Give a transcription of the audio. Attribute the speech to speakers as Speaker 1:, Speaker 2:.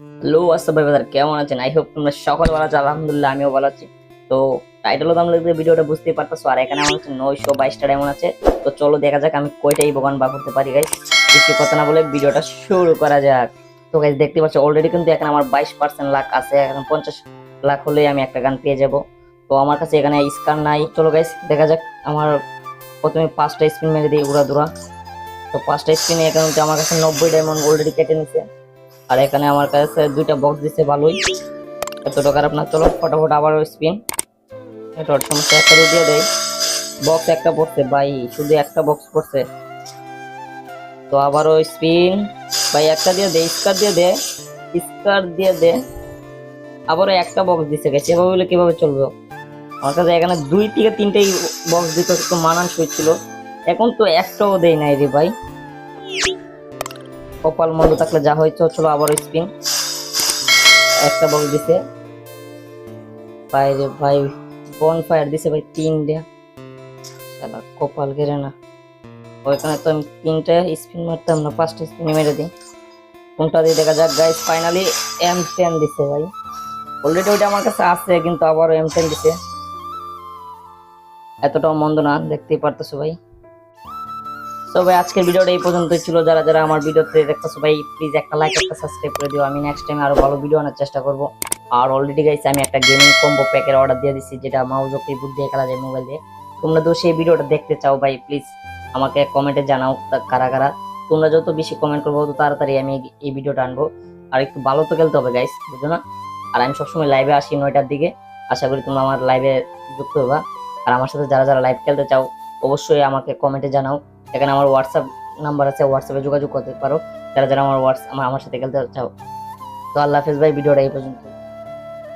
Speaker 1: Hello আসসালাম বাজার কেমন আছেন? আই হোপ তোমরা সকল ভালো আছো। আলহামদুলিল্লাহ, আমিও ভালো আছি। তো টাইটেলও দাম লিখে ভিডিওটা বুঝতেই পারতেছো আর এখানে আমার হচ্ছে নয়শো বাইশটা এমন আছে। তো চলো দেখা যাক আমি কয়টাই বগান বা করতে পারি গাইস বেশি কথা না বলে ভিডিওটা শুরু করা যাক। তো গাইস দেখতে পাচ্ছ অলরেডি কিন্তু এখানে আমার বাইশ পার্সেন্ট লাখ আছে, এখন পঞ্চাশ লাখ হলেই আমি একটা গান পেয়ে যাব। তো আমার কাছে এখানে স্কার নাই। চলো গাইস দেখা যাক আমার প্রথমে পাঁচটা স্পিন মেরে দিই উড়া দুরা তো পাঁচটা স্পিনে এখানে আমার কাছে নব্বই ডায়মন্ড অলরেডি কেটে নিছে। আর এখানে আমার কাছে দুইটা বক্স দিছে ভালোই। এতটা খারাপ না চলো ফটাফট আবার স্পিন একটা দিয়ে দেয়। বক্স একটা পড়ছে, ভাই, শুধু একটা বক্স পড়ছে। তো আবারও স্পিন ভাই, একটা দিয়ে দে, স্কার দিয়ে দে, স্কার দিয়ে দে। আবারও একটা বক্স দিছে গেছে এভাবে হলে কীভাবে চলবে? আমার কাছে এখানে দুই থেকে তিনটেই বক্স দিতে একটু মানানসই ছিল। এখন তো একটাও দেয় নাই রে ভাই। কপাল মন্দ থাকলে যা হয়েছে চলো আবার স্পিন। একটা বক্স দিছে। বাইরে ভাই বন ফায়ার দিছে ভাই তিনটা শালা কপাল গেরে না। ওইখানে তো আমি তিনটা স্পিন মারতাম না পাঁচটা স্পিন মেরে দিই। কোনটা দিয়ে দেখা যাক গাইস ফাইনালি এম টেন দিছে ভাই। অলরেডি ওইটা আমার কাছে আছে, কিন্তু আবারও এম টেন দিছে। এতটাও মন্দ না, দেখতেই পারতেছো ভাই। তো ভাই আজকের ভিডিওটা এই পর্যন্তই ছিল। যারা যারা আমার ভিডিওতে দেখতেছো, ভাই প্লিজ একটা লাইক একটা সাবস্ক্রাইব করে দিও। আমি নেক্সট টাইম আরও ভালো ভিডিও আনার চেষ্টা করব। আর অলরেডি গাইছে আমি একটা গেমিং কম্বো প্যাকের অর্ডার দিয়ে দিচ্ছি যেটা মাউস ও কিবোর্ড দিয়ে খেলা যায় মোবাইল দিয়ে। তোমরা তো সেই ভিডিওটা দেখতে চাও, ভাই প্লিজ আমাকে কমেন্টে জানাও কারা কারা। তোমরা যত বেশি কমেন্ট করব, তত তাড়াতাড়ি আমি এই- ভিডিওটা আনব। আর একটু ভালো তো খেলতে হবে গাইস বুঝছ না? আর আমি সবসময় লাইভে আসি নয়টার দিকে। আশা করি তোমরা আমার লাইভে যুক্ত হবা। আর আমার সাথে যারা যারা লাইভ খেলতে চাও, অবশ্যই আমাকে কমেন্টে জানাও। এখানে আমার হোয়াটসঅ্যাপ নাম্বার আছে হোয়াটসঅ্যাপে যোগাযোগ করতে পারো। যারা যারা আমার হোয়াটস আমার সাথে খেলতে চাও। তো আল্লাহ হাফেজ ভাই, ভিডিওটা এই পর্যন্ত